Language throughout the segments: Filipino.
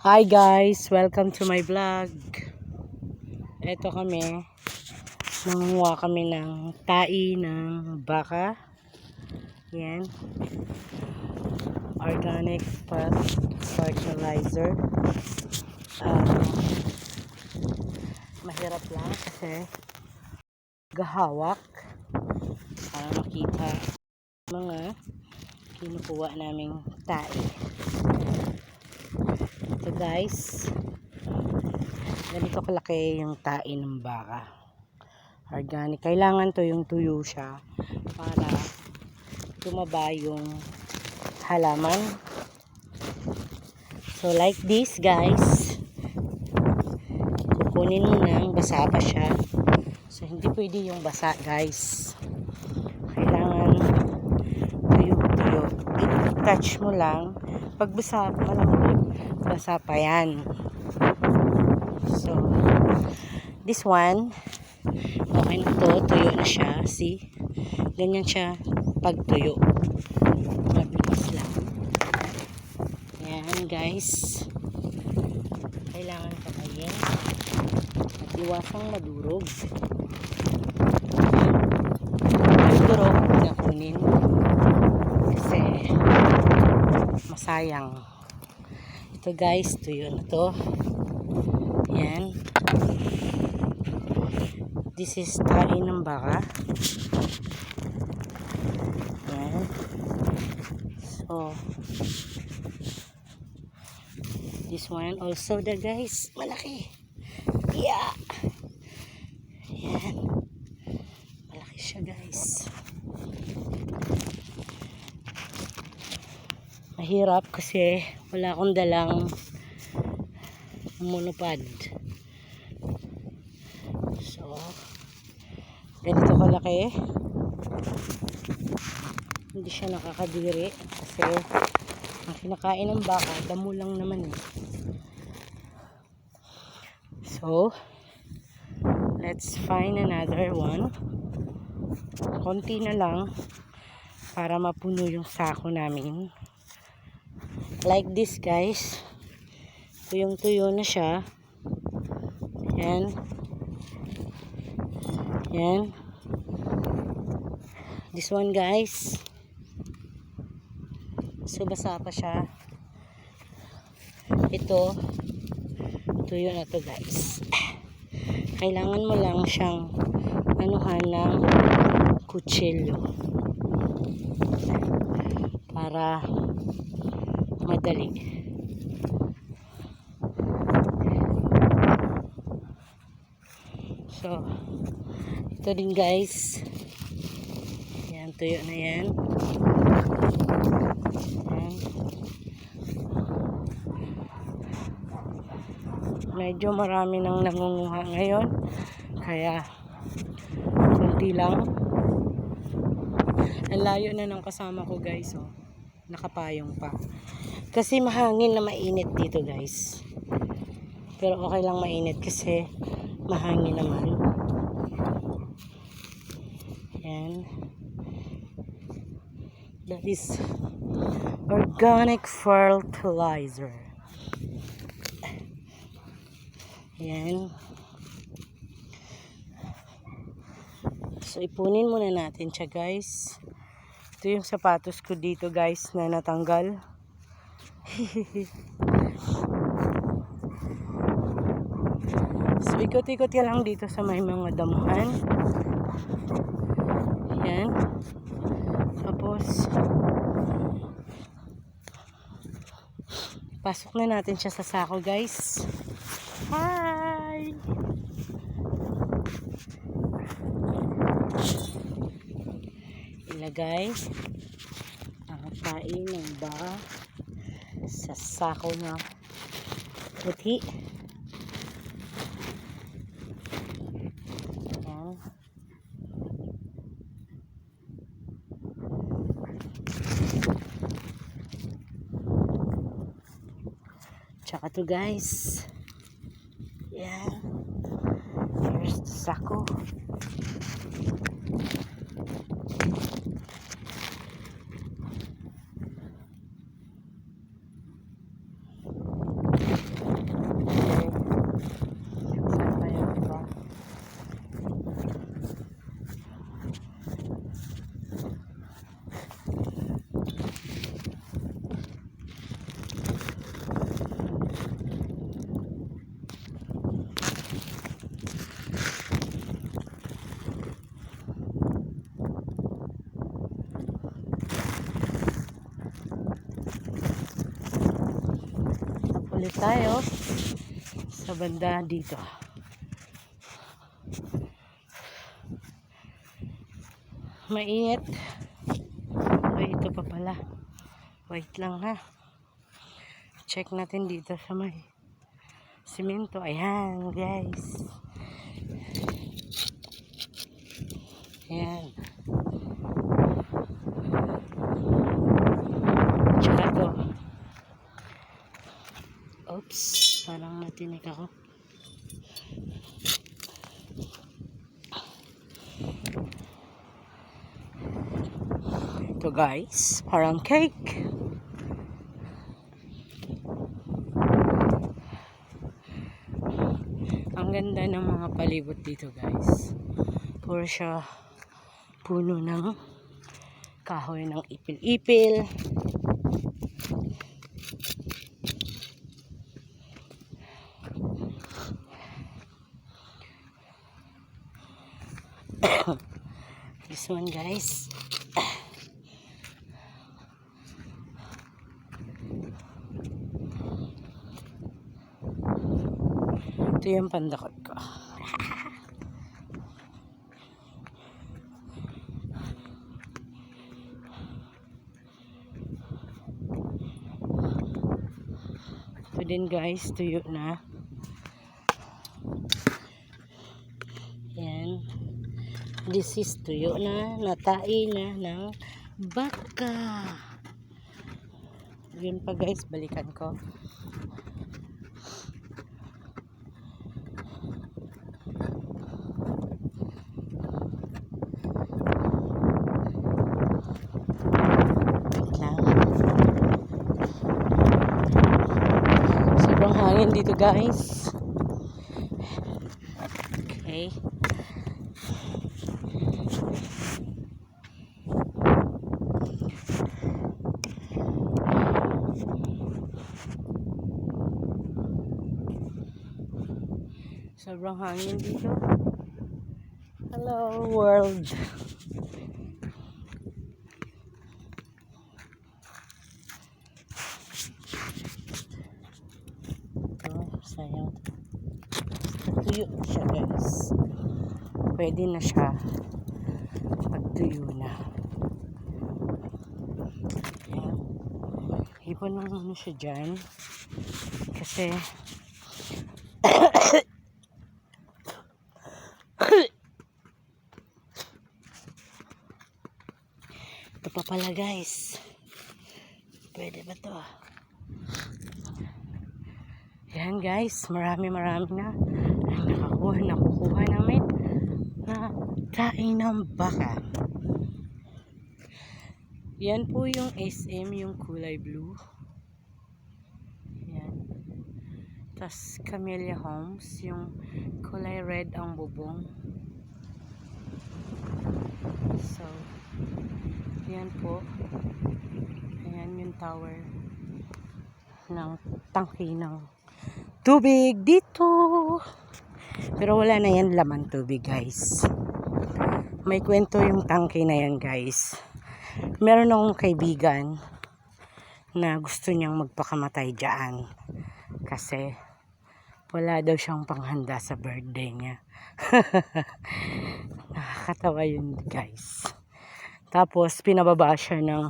Hi guys, welcome to my vlog. Ito kami. Nanguha kami ng tai ng baka. Yan. Organic fer- fertilizer. Um, mahirap lang kasi gahawak para makita mga kinukuha naming tai. Guys, ganito kalaki yung tain ng baka. Organic. Kailangan to yung tuyo siya para tumaba yung halaman. So like this guys, kukunin mo nang basa pa siya. So hindi pwede yung basa guys. Kailangan tuyo-tuyo. I-touch mo lang. Pag basa, malambot, basa pa yan. So, this one, okay na to, tuyo na siya. See? Ganyan siya pag tuyo. Mabilis lang. Yan, guys. Kailangan patayin. At iwasang madurog. Madurog, na kunin. Kasi, masayang. Ito guys, tuyo na to. Yan. This is tain ng baka. Yan. So, this one also the guys, malaki. Yeah. Yan. Malaki siya guys. Mahirap kasi wala akong dalang monopod. So ganito kalaki. Hindi siya nakakadiri kasi ang kinakain ng baka damo lang naman eh. So let's find another one. Konti na lang para mapuno yung sako namin like this guys. Tuyong tuyo na siya. Yan. Yan. This one guys. So basa pa siya. Ito tuyo na to guys. Kailangan mo lang siyang anuhan ng kutsilyo. Para madali. So, ito din guys. Yan, tuyo na yan. Yan. Medyo marami nang nangunguha ngayon. Kaya, kunti lang. Ang layo na ng kasama ko guys, oh. Nakapayong pa. Kasi mahangin na mainit dito guys. Pero okay lang mainit kasi mahangin naman. Yan. That is organic fertilizer. Yan. So ipunin muna natin siya guys. Ito yung sapatos ko dito guys na natanggal. so ikot-ikot ka lang dito sa may mga damuhan. Yan. Tapos pasok na natin siya sa sako guys. Hi! Ilagay ang tain ng baka sa sako na puti. Ayan. Tsaka to guys. Yan. Here's the sako. Tayo sa banda dito. Mainit. Ay, ito pa pala. Wait lang ha. Check natin dito sa may simento. Ayan, guys. Ayan. Tsaka to. Oops. Parang natinig ako. Ito guys. Parang cake. Ang ganda ng mga palibot dito guys. Puro siya puno ng kahoy ng ipil-ipil. One guys. Ito yung pandakot ko. Ito din guys, tuyo na. Yan. Is tuyo na, natai na ng baka. Yun pa guys, balikan ko. Sobrang hangin dito guys. Okay. Sobrang hangin dito. Hello world. Ito, sayang. Tuyo na siya guys. Pwede na siya pagtuyo na. Ayan. Ipon lang muna siya dyan. Kasi ito pa pala guys. Pwede ba to? Yan guys, marami marami na ang nakakuha, nakukuha namin na taing ng baka. Yan po yung SM, yung kulay blue. Yan. Tapos Camellia Homes, yung kulay red ang bubong. So, yan po. Ayan yung tower ng tangki ng tubig dito. Pero wala na yan laman tubig guys. May kwento yung tangke na yan guys. Meron akong kaibigan na gusto niyang magpakamatay dyan. Kasi wala daw siyang panghanda sa birthday niya. Nakakatawa yun guys. Tapos pinababa siya ng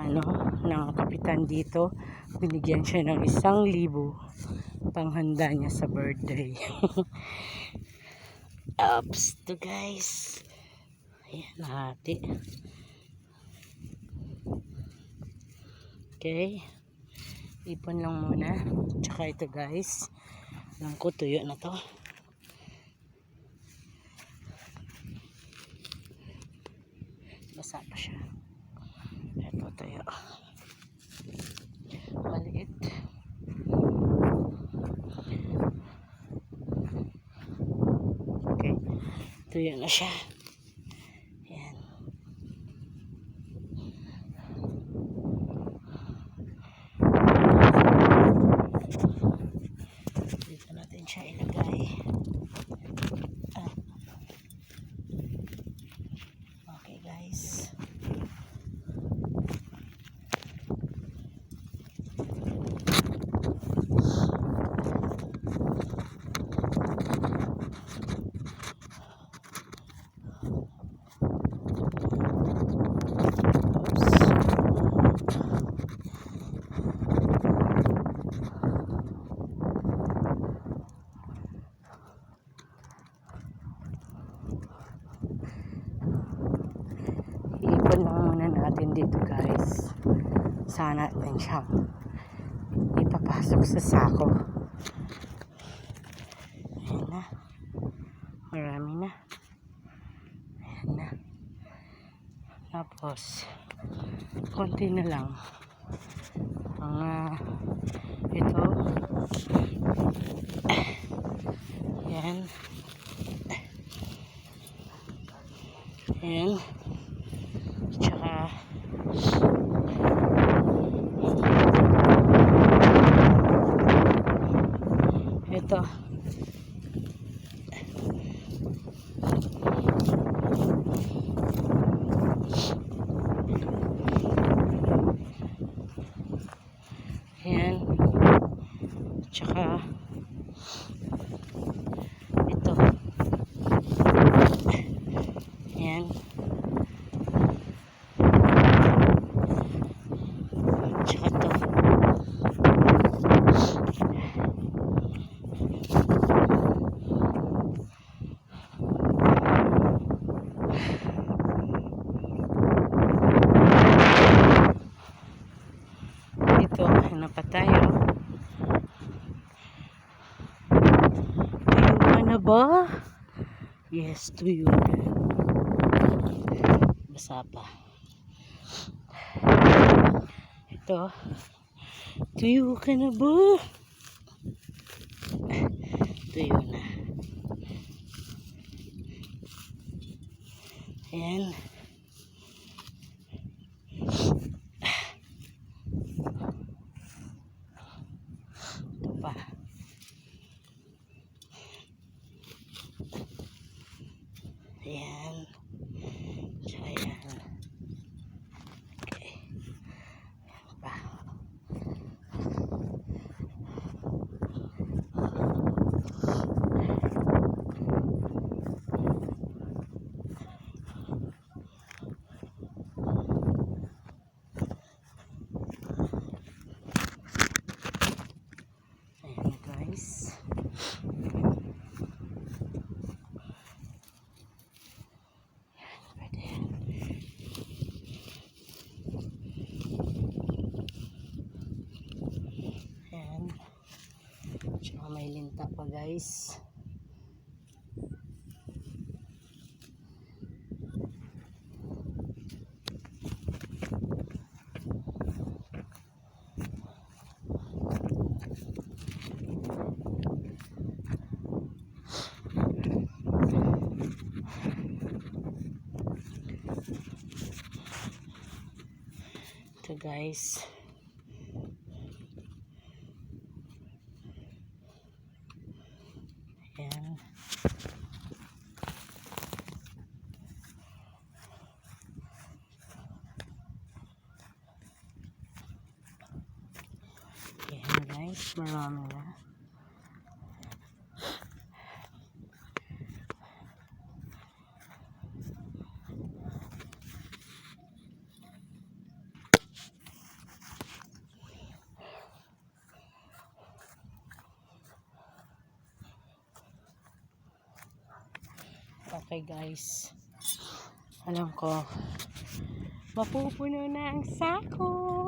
ano, ng kapitan dito. Binigyan siya ng isang libo panghanda niya sa birthday. Oops, to guys. Ayan, nahati. Okay. Ipon lang muna. Tsaka ito guys. Alam ko tuyo na to. Basa pa siya. Ito tuyo. Maliit. Okay. Tuyo na siya. Yan. Dito natin siya ilagay. Ah. Okay guys. Umpisa natin siyang ipapasok sa sako. Ayan na. Marami na. Ayan na. Tapos, konti na lang. Mga ito. Ayan. Ayan. Tsaka, ito. Ayan. Tsaka, ito. Ayan. Tsaka to. Dito, ano pa tayo? Tuyo ka na ba? Yes, tuyo. Basa pa. Ito. Tuyo ka na ba? Tuyo na. Ayan. Ito pa. Ayan. Tsaka yan. Okay. Ayan pa. Ayan na guys. Pwede yan. Ayan. May linta pa guys. Ito guys. Ayan. Ayan guys, marami na. Okay guys. Alam ko. Mapupuno na ang sako.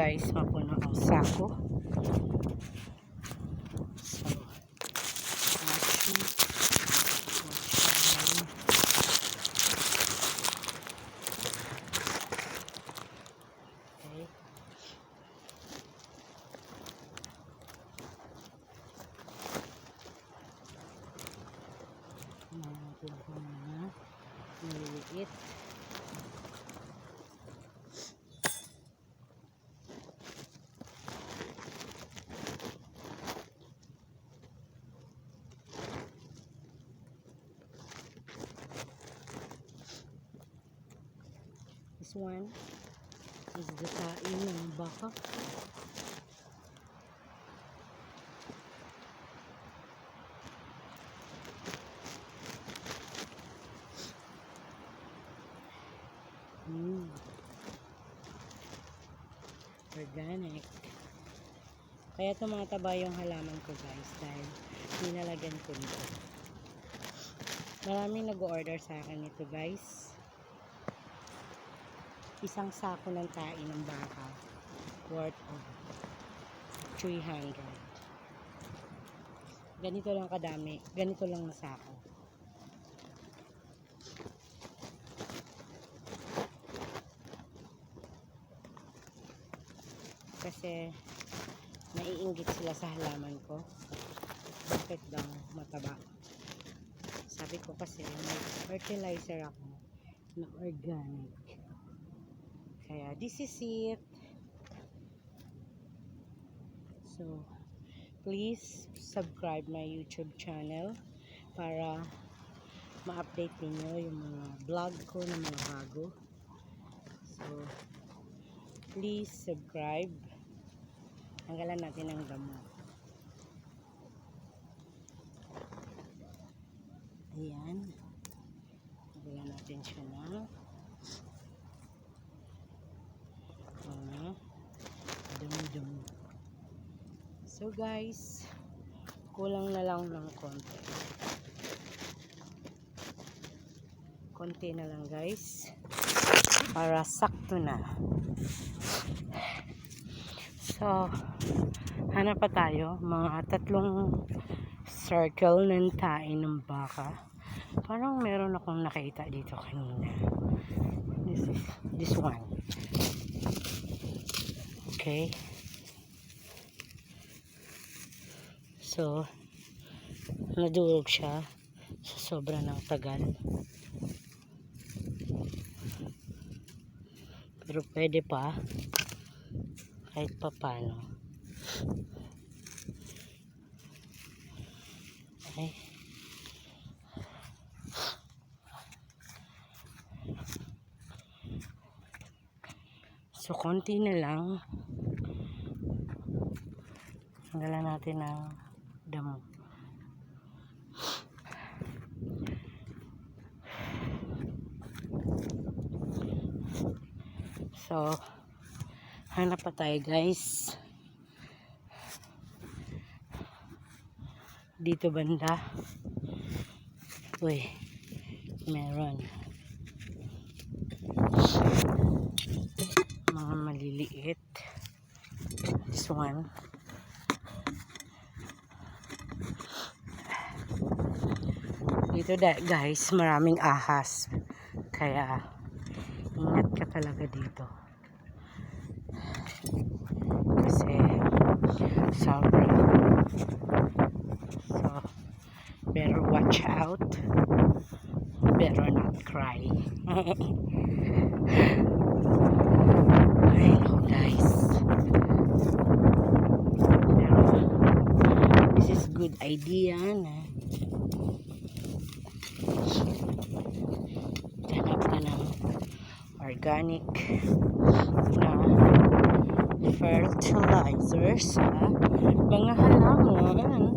guys, mapuno ang sako. So, watching. Watching. Okay. Natin This one is the tain ng baka. Mm. Organic. Kaya tumataba yung halaman ko guys dahil ninalagyan ko nito. Maraming nag-order sa akin nito guys. Isang sako ng tain ng baka worth of 300. Ganito lang kadami. Ganito lang na sako. Kasi naiinggit sila sa halaman ko. Bakit daw mataba? Sabi ko kasi may fertilizer ako na organic. Kaya this is it. So, please subscribe my YouTube channel para ma-update ninyo yung mga vlog ko na mga bago. So, please subscribe. Tanggalan natin ang damo. Ayan. Tanggalan natin siya ng mga damo-damo. So guys, kulang na lang ng konti. Konti na lang guys. Para sakto na. So, hanap pa tayo. Mga tatlong circle ng tain ng baka. Parang meron akong nakita dito kanina. This is this one. Okay. So, nadurog siya sa sobra ng tagal. Pero pwede pa kahit pa paano. Okay. So, konti na lang. Tanggalan natin ng damo. So, hanap pa tayo guys. Dito banda. Uy, meron. Mga maliliit. This one. Dito guys, maraming ahas. Kaya, ingat ka talaga dito. Kasi, sobrang. So, better watch out. Better not cry. I know, guys. Pero, this is good idea na hanap ka ng organic na fertilizer sa mga halaman.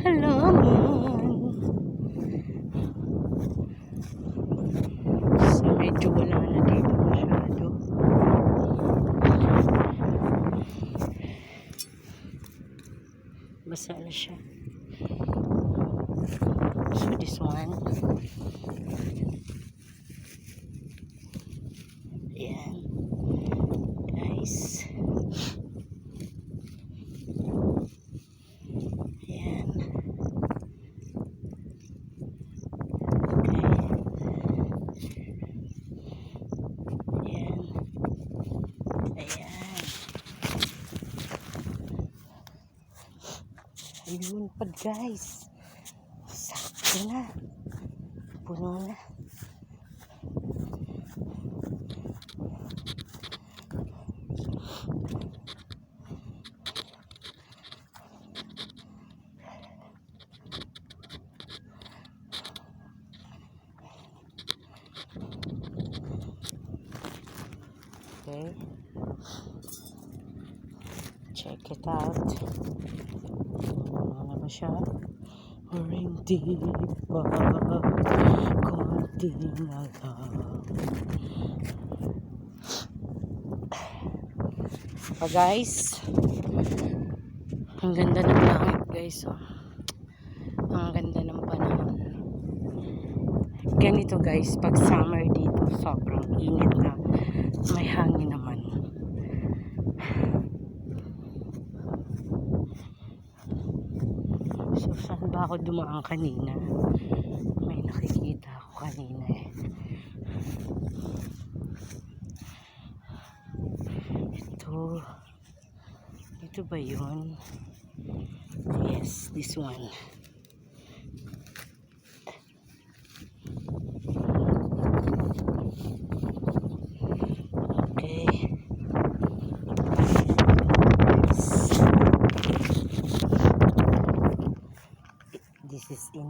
Halaman. So, medyo wala na dito masyado. Basa siya. This one. Ayan. Guys. Ayan. Okay. Ayan. Ayan. Ayun pa guys. Sakto na. Puno na. Okay. Check it out. Ano na ba siya? Hindi pa konti na lang. Pa guys, ang ganda ng langit guys. Oh. Ang ganda ng panahon. Ganito guys, pag summer dito, sobrang init na. May hangin naman. So, saan ba ako dumaan kanina? May nakikita ako kanina eh. Ito. Ito ba yun? Yes, this one.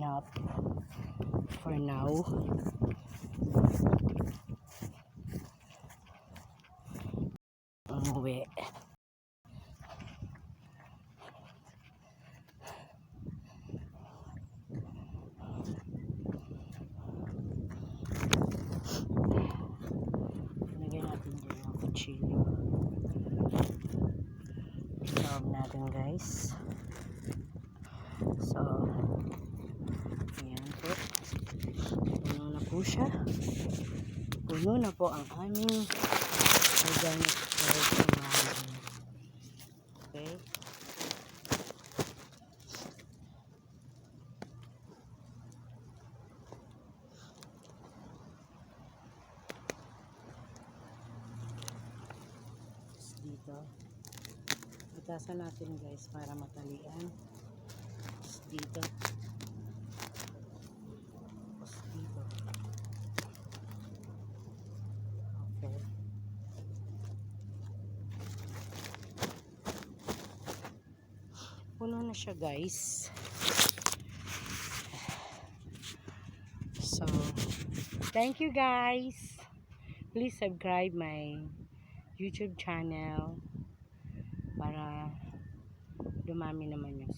Enough for now. Ang aming organic soil namin. Okay? Dito. Itasan natin guys para matalian. Dito. Tapos dito. Okay. Puno na siya guys. So, thank you guys. Please subscribe my YouTube channel para dumami naman yung